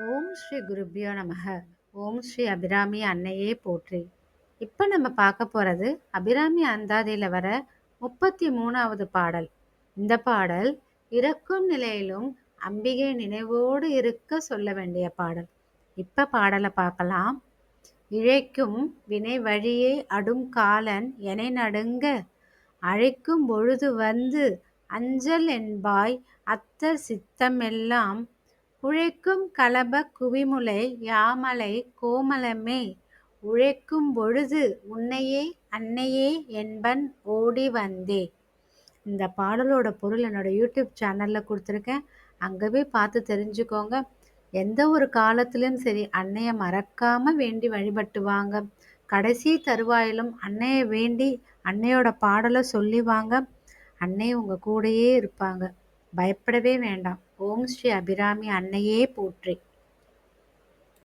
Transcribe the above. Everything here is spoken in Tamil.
ஓம் ஸ்ரீ குருபியோ நமக. ஓம் ஸ்ரீ அபிராமி அன்னையே போற்றி. இப்போ நம்ம பார்க்க போகிறது அபிராமி அந்தாதியில் வர முப்பத்தி மூணாவது பாடல். இந்த பாடல் இறக்கும் நிலையிலும் அம்பிகை நினைவோடு இருக்க சொல்ல வேண்டிய பாடல். இப்போ பாடலை பார்க்கலாம். இழைக்கும் வினை வழியே அடும் காலன் எனை நடுங்க அழைக்கும் பொழுது வந்து அஞ்சல் என்பாய் அத்தர் சித்தமெல்லாம் உழைக்கும் கலப குவிமுலை யாமலை கோமலமே. உழைக்கும் பொழுது உன்னையே அன்னையே என்பன் ஓடி வந்தே. இந்த பாடலோட பொருள் என்னோடய யூடியூப் சேனலில் கொடுத்துருக்கேன். அங்கே போய் பார்த்து தெரிஞ்சுக்கோங்க. எந்த ஒரு காலத்துலேயும் சரி அன்னையை மறக்காமல் வேண்டி வழிபட்டு வாங்க கடைசி தருவாயிலும் அன்னையை வேண்டி அன்னையோட பாடலை சொல்லி வாங்க. அன்னை உங்கள் கூடயே இருப்பாங்க. பயப்படவே வேண்டாம். ஓம் ஸ்ரீ அபிராமி அன்னையே போற்றி.